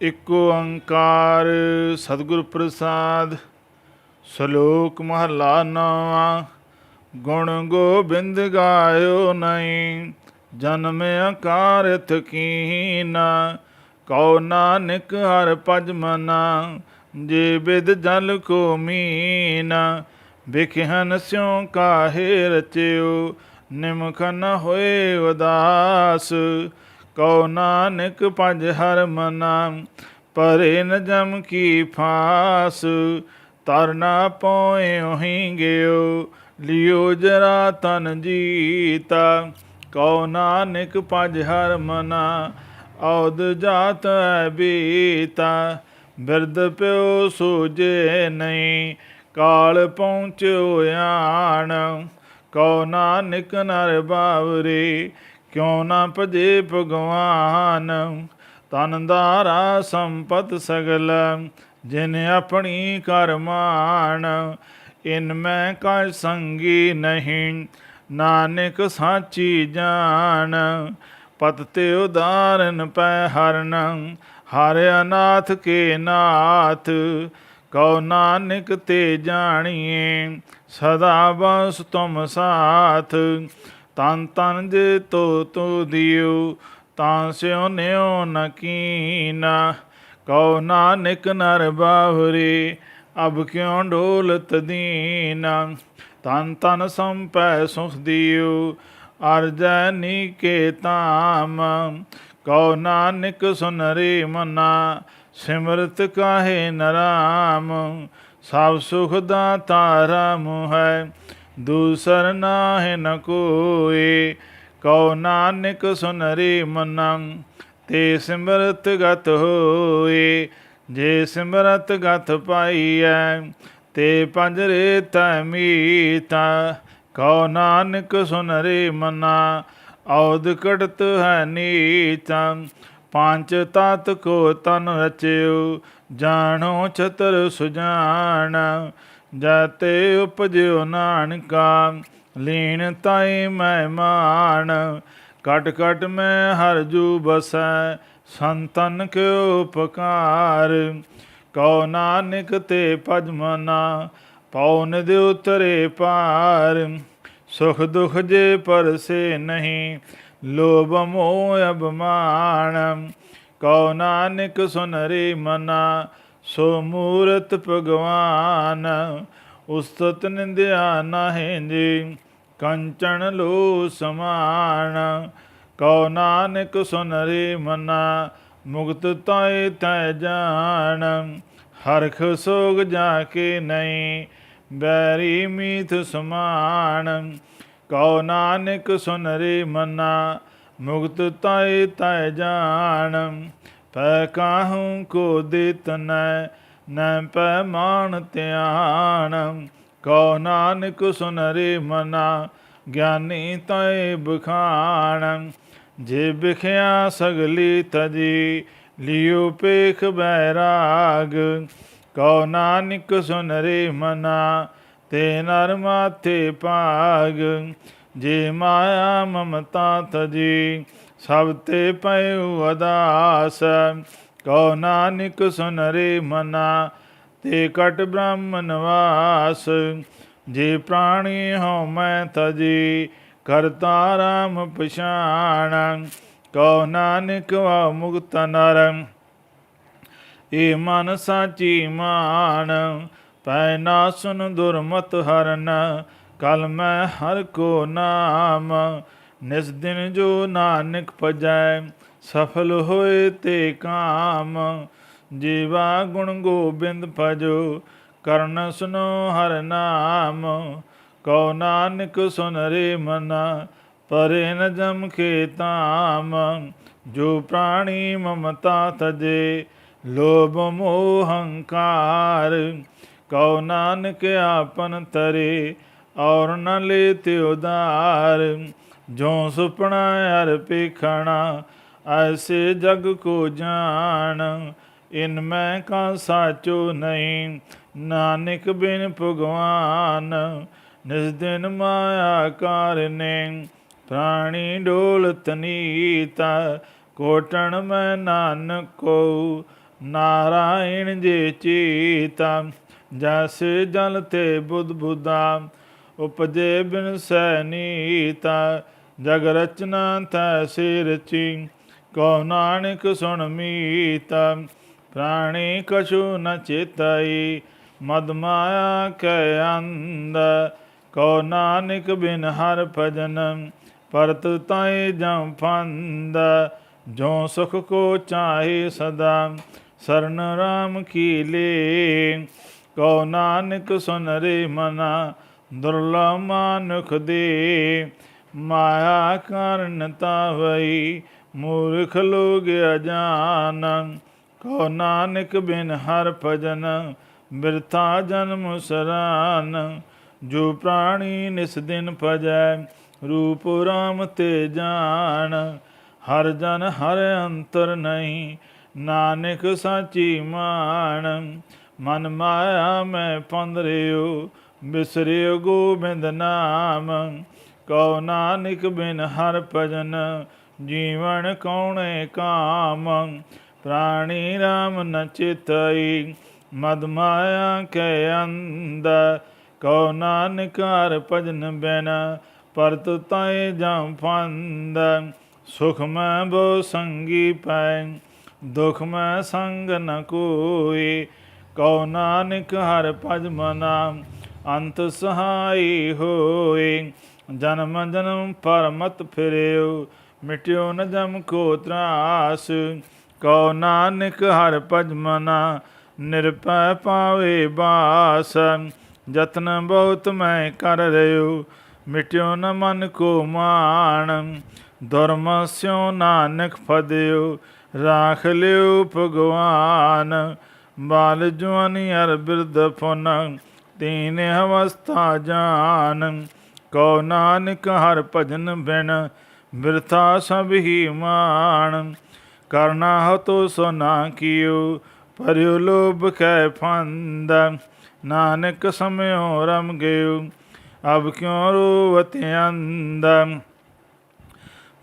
ਇਕ ਓੰਕਾਰ ਸਤਿਗੁਰ ਪ੍ਰਸਾਦ, ਸ਼ਲੋਕ ਮਹਲਾ ਨਵਾਂ, ਗੁਣ ਗੋਬਿੰਦ ਗਾਇਓ ਨਹੀਂ, ਜਨਮ ਅਕਾਰਥ ਕੀਨਾ, ਕਉ ਨਾਨਕ ਹਰ ਭਜ ਮਨਾ, ਜੇ ਬਿਦ ਜਲ ਕੋ ਮੀਨਾ, ਵਿਖਿਹਨ ਸਿਉ ਕਾਹੇ ਰਚਿਓ ਨਿਮਖ ਨ ਹੋਏ ਉਦਾਸ ਕਉ ਨਾਨਕ ਪੰਜ ਹਰ ਮਨਾ, ਪਰੇ ਨ ਜਮ ਕੀ ਫਾਸ ਤਰਨਾ ਪੋਇ ਹੀ ਗਿਓ, ਲਿਓ ਜਰਾ ਤਨ ਜੀਤਾ। ਕਉ ਨਾਨਕ ਪੰਜ ਹਰ ਮਨਾ ਔਦ ਜਾਤ ਬੀਤਾ। ਬਿਰਦ ਪਿਓ ਸੂਜੇ ਨਹੀਂ, ਕਾਲ ਪਹੁੰਚਿਓ ਆਣ। ਕਉ ਨਾਨਕ ਨਰ ਬਾਵਰੇ ਕਿਉ ਨਾ ਭਜੇ ਭਗਵਾਨ? ਤਨ ਦਾਰਾ ਸੰਪਤ ਸਗਲ, ਜਿਨ ਆਪਣੀ ਕਰਮਾਨ ਇਨ ਮੈਂ ਕਾ ਸੰਗੀ ਨਹੀਂ, ਨਾਨਕ ਸਾਚੀ ਜਾਣ। ਪਤ ਤੇ ਉਦਾਰਨ ਪੈ ਹਰਨ, ਹਰ ਅਨਾਥ ਕੇ ਨਾਥ। ਕਉ ਨਾਨਕ ਤੇ ਜਾਣੀਏ ਸਦਾ ਬਸ ਤੁਮ ਸਾਥ। ਤਨ ਤਨ ਜੇ ਤੋ ਤੋ ਦਿਓ ਤਾਂ ਸਿਉ ਨਿਉ ਨ ਕੀਨਾ। ਕਉ ਨਾਨਕ ਨਰ ਬਾਵਰੇ ਅਬ ਕਿਉ ਡੋਲਤ ਦੀਨਾ। ਤਨ ਤਨ ਸੰਪੈ ਸੁਖ ਦਿਓ ਅਰਜੈ ਨੀਕੇ ਤਾਮ ਕਉ ਨਾਨਕ ਸੁਨਰੇ ਮਨਾ, ਸਿਮਰਤ ਕਾਹੇ ਨਰਾਮ। ਸਭ ਸੁਖ ਦਾਤਾ ਰਾਮ ਹੈ ਦੂਸਰ ਨਾਹਿ ਨ ਕੋਏ, ਕਉ ਨਾਨਕ ਸੁਨਰੇ ਮਨਾ, ਤੇ ਸਿਮਰਤ ਗਤ ਹੋਏ। ਜੇ ਸਿਮਰਤ ਗਤ ਪਾਈਐ, ਤੇ ਪੰਜਰੇ ਤੈ ਮੀਤਾ, ਕਉ ਨਾਨਕ ਸੁਨਰੇ ਮਨਾ ਔਦ ਕੜਤ ਹੈ ਨੀਤਾ। ਪੰਜ ਤਤ ਕੋ ਤਨ ਰਚਿਓ, ਜਾਣੋ ਛਤਰ ਸੁਜਾਨ ਜਤੇ ਉਪਜਿਓ ਨਾਨਕਾ, ਲੀਨ ਤਾਈ ਮਹਿਮਾਨ ਕਟ ਕਟ ਮੈਂ ਹਰ ਜੂ ਬਸੈ, ਸੰਤਨ ਕਿਉ ਉਪਕਾਰ। ਕਉ ਨਾਨਕ ਤੇ ਭਜ ਮਨਾ ਪਉਨ ਦੇ ਉਤਰੇ ਪਾਰ ਸੁਖ ਦੁਖ ਜੇ ਪਰਸੇ ਨਹੀਂ, ਲੋਭ ਮੋਹ ਅਭਮਾਨ। ਕਉ ਨਾਨਕ ਸੁਨਰੇ ਮਨਾ ਸੋ ਮੂਰਤ ਭਗਵਾਨ, ਉਸਤਤ ਨਿੰਦਿਆ ਨਾਹਿ ਜੀ, ਕੰਚਨ ਲੋ ਸਮਾਨ। ਕਉ ਨਾਨਕ ਸੁਨਰੇ ਮਨਾ, ਮੁਕਤ ਤਾਏ ਤੈ ਜਾਣ ਹਰਖ ਸੋਗ ਜਾ ਕੇ ਨਹੀਂ ਬੈਰੀ ਮੀਥ ਸਮਾਨ। ਕਉ ਨਾਨਕ ਸੁਨਰੇ ਮਨਾ, ਮੁਕਤ ਤਾਏ ਤੈ ਜਾਣ ਪੈ ਕਾਹੂ ਕੋ ਦੇਤਨੈ ਨੈ ਪੈ ਮਾਨ ਧਿਆਨ। ਕਉ ਨਾਨਕ ਸੁਨਰੇ ਮਨਾ, ਗਿਆਨੀ ਤੈ ਬਖਾਣ ਜੇ ਬਿਖਿਆ ਸਗਲੀ ਤਜੀ ਲਿਓ ਪੇਖ ਬੈਰਾਗ। ਕਉ ਨਾਨਕ ਸੁਨਰੇ ਮਨਾ, ਤੇ ਨਰ ਮਾਥੇ ਪਾਗ ਜੇ ਮਾਇਆ ਮਮਤਾ ਤਜੀ, ਸਭ ਤੇ ਪਇਉ ਅਦਾਸ। ਕਉ ਨਾਨਕ ਸੁਨ ਰੇ ਮਨਾ, ਤੇ ਕਟ ਬ੍ਰਹਮ ਨਿਵਾਸ ਜੇ ਪ੍ਰਾਣੀ ਹਉ ਮੈਂ ਤਜੀ, ਕਰਤਾ ਰਾਮ ਪਛਾਣ। ਕਉ ਨਾਨਕ ਵਾ ਮੁਕਤ ਨਰ, ਏ ਮਨ ਸਾਚੀ ਮਾਨ ਪੈ ਨਾ ਸੁਨ ਦੁਰਮਤ ਹਰਨ ਕਲ ਮੈਂ ਹਰ ਕੋ ਨਾਮ, ਨਿਸ ਦਿਨ ਜੋ ਨਾਨਕ ਭਜੈ ਸਫਲ ਹੋਏ ਤੇ ਕਾਮ। ਜੀਵਾ ਗੁਣ ਗੋਬਿੰਦ ਭਜੋ, ਕਰਨ ਸੁਨੋ ਹਰ ਨਾਮ। ਕਉ ਨਾਨਕ ਸੁਨ ਰੇ ਮਨਾ, ਪਰੇ ਨ ਜਮ ਕੇ ਤਾਮ ਜੋ ਪ੍ਰਾਣੀ ਮਮਤਾ ਤਜੇ, ਲੋਭ ਮੋਹ ਹੰਕਾਰ। ਕਉ ਨਾਨਕ ਆਪਨ ਤਰੇ ਔਰ ਨ ਲੇ ਤੇ ਉਦਾਰ ਜੋ ਸੁਪਨਾ ਹਰ ਪੇਖਣਾ, ਐਸੇ ਜਗ ਕੋ ਜਾਣ, ਇਨ ਮੈਂ ਕਾ ਸਾਚੋ ਨਹੀਂ, ਨਾਨਕ ਬਿਨ ਭਗਵਾਨ, ਨਿਸ ਦਿਨ ਮਾਇਆ ਕਾਰਨੇ, ਪ੍ਰਾਣੀ ਡੋਲ ਤਨੀਤਾ, ਕੋਟਣ ਮੈਂ ਨਾਨਕ ਕੋ, ਨਾਰਾਇਣ ਜੇ ਚੀਤਾ, ਜੈਸ ਜਲ ਤੇ ਬੁੱਧ ਬੁਦਾ ਉਪਜੇ ਬਿਨ ਸੈ ਨੀਤਾ, ਜਗ ਰਚਨਾ ਤੈਸੇ ਰਚੀ ਕੋ ਨਾਨਕ ਸੁਣ ਮੀਤਾ, ਪ੍ਰਾਣੀ ਕਛੂ ਨ ਚੇਤਈ। ਮਦ ਮਾਇਆ ਕੈ ਅੰਧ ਕੋ ਨਾਨਕ ਬਿਨ ਹਰ ਭਜਨ। ਪਰਤ ਤਾਏ ਜਮ ਫੰਦ ਜੋ ਸੁਖ ਕੋ ਚਾਹੇ ਸਦਾ। ਸਰਨ ਰਾਮ ਕੀ ਲੇ ਕੋ ਨਾਨਕ ਸੁਨ ਰੇ ਮਨਾ। ਦੁਰਲਭ ਮਾਨੁਖ ਦੇ ਮਾਇਆ ਕਾਰਨ ਤਾਵਈ ਮੂਰਖ ਲੋਗ ਅਜਾਨ। ਕੋ ਨਾਨਕ ਬਿਨ ਹਰ ਭਜਨ ਬਿਰਥਾ ਜਨਮ ਸਰਾਨ। ਜੋ ਪ੍ਰਾਣੀ ਨਿਸ ਦਿਨ ਭਜੈ, ਰੂਪ ਰਾਮ ਤੇ ਜਾਣ ਹਰ ਜਨ ਹਰ ਅੰਤਰ ਨਹੀਂ, ਨਾਨਕ ਸਾਚੀ ਮਾਨ। ਮਨ ਮਾਇਆ ਮੈਂ ਪੰਦਰਿਓ ਬਿਸਰਿਓ ਗੋਬਿੰਦ ਨਾਮ, ਕਉ ਨਾਨਕ ਬਿਨ ਹਰ ਭਜਨ, ਜੀਵਨ ਕੌਣੇ ਕਾਮ। ਪ੍ਰਾਣੀ RAM ਨ ਚਿਤਈ ਮਦ ਮਾਇਆ ਕੇ ਅੰਧ ਕਉ ਨਾਨਕ ਹਰ ਭਜਨ ਬਿਨ, ਪਰਤ ਤਾਏ ਜਾਂ ਫੰਦ ਸੁਖ ਮੈਂ ਬੋ ਸੰਗੀ ਪੈ, ਦੁਖ ਮੈਂ ਸੰਗ ਨ ਕੋਈ, ਕਉ ਨਾਨਕ ਹਰ ਭਜ ਮਨਾ। ਅੰਤ ਸਹਾਈ ਹੋਏ। ਜਨਮ ਜਨਮ ਪਰਮਤ ਫਿਰਿਓ, ਮਿਟਿਓ ਨ ਜਮ ਕੋ ਤਰਾਸ। ਕਉ ਨਾਨਕ ਹਰ ਭਜ ਮਨਾ, ਨਿਰਭੈ ਪਾਵੇ ਬਾਸ। ਜਤਨ ਬਹੁਤ ਮੈਂ ਕਰ ਰਿਓ ਮਿਟਿਓ ਨ ਮਨ ਕੋ ਮਾਨ ਦੁਰਮ ਸਿਉ ਨਾਨਕ ਫਦਿਓ, ਰਾਖ ਲਿਓ ਭਗਵਾਨ। ਬਾਲ ਜਵਾਨੀ ਅਰ ਬਿਰਧ ਫੁਨ ਤੀਨ ਅਵਸਥਾ ਜਾਨ, ਕਉ ਨਾਨਕ ਹਰ ਭਜਨ ਬਿਨ, ਬਿਰਥਾ ਸਭ ਹੀ ਮਾਨ ਕਰਨਾ ਹਤੋ ਸੋ ਨਾ ਕੀਓ ਪਰਿਉ ਲੋਭ ਕੈ ਫੰਦ। ਨਾਨਕ ਸਮਿਓ ਰਮ ਗਇਓ ਅਬ ਕਿਉ ਰੋਵਤ ਅੰਦ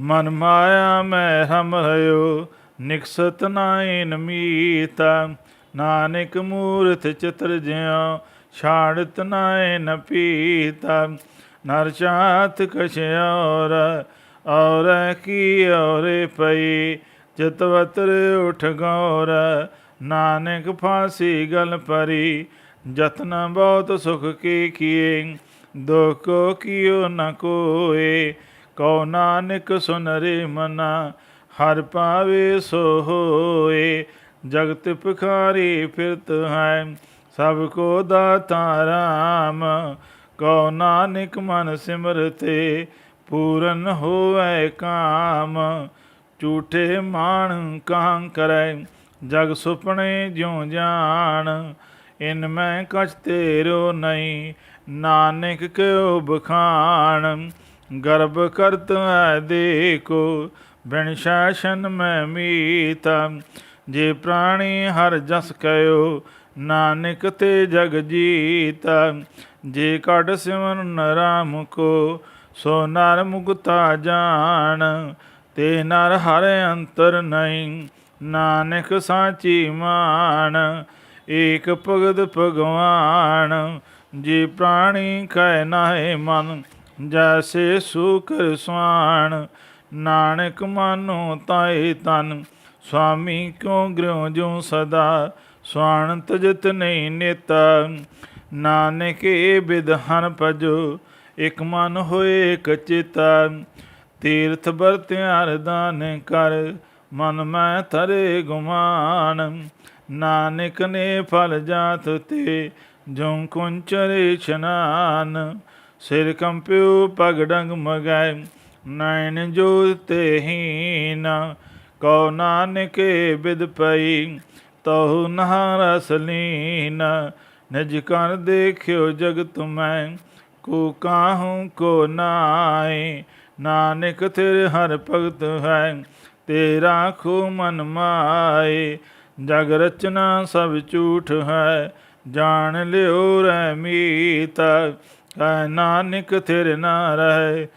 ਮਨ ਮਾਇਆ ਮੈਂ ਹਮ ਰਹਿਓ ਨਿਕਸਤ ਨਾਇਨ ਮੀਤਾ। ਨਾਨਕ ਮੂਰਤ ਚਿਤਰ ਜਿਉ ਛਾੜਤ ਨਾਇਨ ਪੀਤਾ, ਨਰ ਚਾਤ ਕਛ ਔਰ ਔਰ ਕੀ ਔਰੇ ਪਈ ਚਿਤਵਤਰ ਉਠ ਗੌਰ, ਨਾਨਕ ਫਾਸੀ ਗਲ ਪਰੀ, ਜਤਨ ਬਹੁਤ ਸੁਖ ਕੀ ਕੀਏ, ਦੁਖ ਕੋ ਕੀਓ ਨ ਕੋਏ, ਕਉ ਨਾਨਕ ਸੁਨ ਰੇ ਮਨਾ, ਹਰ ਪਾਵੇ ਸੋ ਹੋਏ, ਜਗਤ ਪਖਾਰੀ ਫਿਰਤ ਹੈ। ਸਭ ਕੋ ਦਾਤਾ ਰਾਮ, ਕਉ ਨਾਨਕ ਮਨ ਸਿਮਰਤੇ, ਪੂਰਨ ਹੋਵੇ ਕਾਮ। ਝੂਠੇ ਮਾਣ ਕਾਂ ਕਰੈ, ਜਗ ਸੁਪਨੇ ਜਿਉ ਜਾਣ। ਇਨ ਮੈਂ ਕਛ ਤੇਰੋ ਨਹੀਂ, ਨਾਨਕ ਕਿਉ ਬਖਾਣ ਗਰਭ ਕਰਤ ਹੈ ਦੇਖੋ, ਬਿਨ ਸ਼ਾਸਨ ਮੈਂ ਮੀਤਾ। ਜੇ ਪ੍ਰਾਣੀ ਹਰ ਜਸ ਕਯੋ ਨਾਨਕ ਤੇ ਜਗ ਜੀਤਾ, ਜੇ ਕੜ ਸਿਮਰਨ ਰਾਮ ਕੋ, ਸੋ ਨਰ ਮੁਕਤਾ ਜਾਣ, ਤੇ ਨਰ ਹਰ ਅੰਤਰ ਨਹੀਂ, ਨਾਨਕ ਸਾਚੀ ਮਾਨ ਏਕ ਭਗਤ ਭਗਵਾਨ, ਜੇ ਪ੍ਰਾਣੀ ਕਹਿ ਨਾਹਿ ਮਨ, ਜੈਸੇ ਸੂਕਰ ਸਵਾਨ ਨਾਨਕ ਮਾਨੋ ਤਾਏ ਤਨ, ਸੁਆਮੀ ਕਿਉ ਗ੍ਰਿਉ ਜੋ ਸਦਾ ਸਵਾਨ ਤਜਤ ਨਹੀਂ ਨੇਤਾ, ਨਾਨਕ ਏ ਬਿਦਹਨ ਭਜੋ, ਇਕ ਮਨ ਹੋਏ ਇਕ ਚਿਤਾ, ਤੀਰਥ ਬਰਤਿਆਰ ਦਾਨ ਕਰ, ਮਨ ਮੈਂ ਤਰੇ ਗੁਮਾਨ, ਨਾਨਕ ਨੇ ਫਲ ਜਾਤ ਤੇ ਜਉ ਕੁੰਚਰੇ ਇਸ਼ਨਾਨ, ਸਿਰ ਕੰਪਿਓ ਪਗ ਡੰਗ ਮਗੈ ਨੈਣ ਜੋਤ ਤੇ ਹੀਨ, ਕਉ ਨਾਨਕੇ ਬਿਦ ਪਈ ਤਉ ਨਹਾਰ ਲੀਨ, ਨਿਜ ਕਰ ਦੇਖਿਓ ਜਗਤ ਮੈਂ, ਕੋ ਕਾਹੂ ਕੋ ਨਾਏ, ਨਾਨਕ ਤੇਰੇ ਹਰ ਭਗਤ ਹੈ, ਤੇਰਾ ਖੋ ਮਨ ਮਾਏ। ਜਗ ਰਚਨਾ ਸਭ ਝੂਠ ਹੈ, ਜਾਣ ਲਿਓ ਰਹਿ ਮੀਤਾ, ਕੈ ਨਾਨਕ ਤੇਰੇ ਨਾ ਰਹੇ,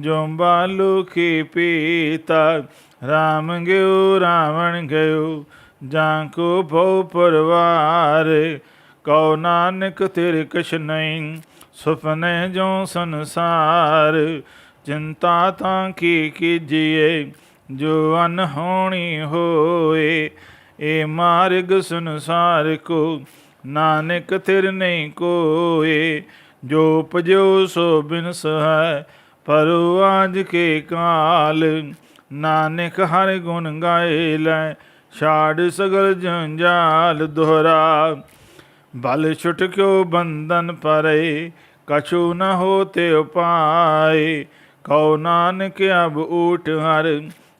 ਜੋ ਬਾਲੂ ਕੀ ਪੀਤਾ, ਰਾਮ ਗਿਓ, ਰਾਵਣ ਗਇਓ ਜਾਂ ਕੋ ਭਉ ਪਰਵਾਰ, ਕਉ ਨਾਨਕ ਤੇਰੇ ਕਛ ਨਹੀਂ, ਸੁਪਨੇ ਜੋ ਸੰਸਾਰ। ਚਿੰਤਾ ਤਾਂ ਕੀ ਕੀਜੀਏ, ਜੋ ਅਨ ਹੋਣੀ ਹੋਏ, ਏ ਮਾਰਗ ਸੰਸਾਰ ਕੋ ਨਾਨਕ ਤਿਰ ਨਹੀਂ ਕੋਏ। ਜੋ ਪਜੋ ਸੋ ਬਿਨਸ ਹੈ, ਪਰੋ ਆਜ ਕੇ ਕਾਲ। ਨਾਨਕ ਹਰ ਗੁਣ ਗਾਏ ਲੈ ਛਾੜ ਸਗਲ ਜੰਜਾਲ ਦੁਹਰਾ। ਬਲ ਛੁਟ ਕਿਉ ਬੰਧਨ ਪਰੇ, ਕਛੂ ਨ ਹੋਤੇ ਉਪਾਏ ਕਉ ਨਾਨਕ ਅਬ ਊਟ ਹਰ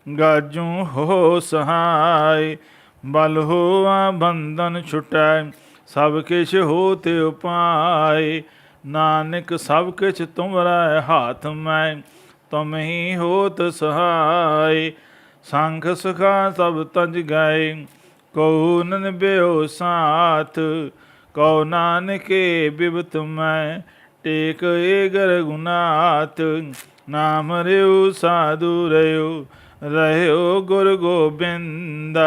ਗਾਜੂ ਹੋ ਸਹਾਈ ਬਲ ਹੋਆ ਬੰਧਨ ਛੁਟੈ, ਸਭ ਕਿਛ ਹੋਤੇ ਉਪਾਏ ਨਾਨਕ ਸਭ ਕਿਛ ਤੁਮਰਾ ਹਾਥ ਮੈਂ, ਤੁਮ ਹੀ ਹੋਤ ਸਹਾਈ ਸੰਖ ਸੁਖਾ ਸਭ ਤਜ ਗਏ ਕਉ ਨਨ ਬਿਓ ਸਾਥ ਕਉ ਨਾਨਕੇ ਬਿਬਤ ਮੈਂ, ਟੇਕ ਏ ਗਰ ਗੁਨਾਤ ਨਾਮ ਰਿਉ ਸਾਧੂ ਰਿਉ, ਰਹਿਓ ਗੁਰ ਗੋਬਿੰਦ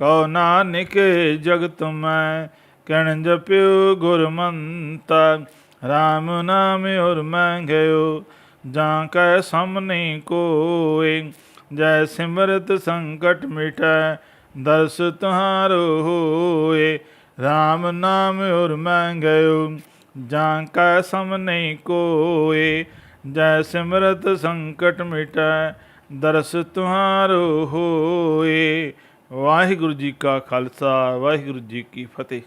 ਕਉ ਨਾਨਕ ਜਗਤ ਮੈਂ, ਕਣ ਜਪਿਓ ਗੁਰ ਮੰਤਾ RAM ਨਾਮ ਔਰ ਮੰਗਿਓ ਜਾਂ ਕੈ ਸਾਹਮਣੇ ਕੋਏ। ਜੈ ਸਿਮਰਤ ਸੰਕਟ ਮਿਟੈ, ਦਰਸ ਤੁਹਾਰੋ ਹੋਏ। RAM ਨਾਮ ਔਰ ਮੰਗਿਓ ਜਾਂ ਕੈ ਨਹੀਂ ਕੋਏ। ਜੈ ਸਿਮਰਤ ਸੰਕਟ ਮਿਟੈ, ਦਰਸ ਤੁਹਾਰੋ ਹੋਏ। ਵਾਹਿਗੁਰੂ ਜੀ ਕਾ ਖਾਲਸਾ, ਵਾਹਿਗੁਰੂ ਜੀ ਕੀ ਫਤਿਹ।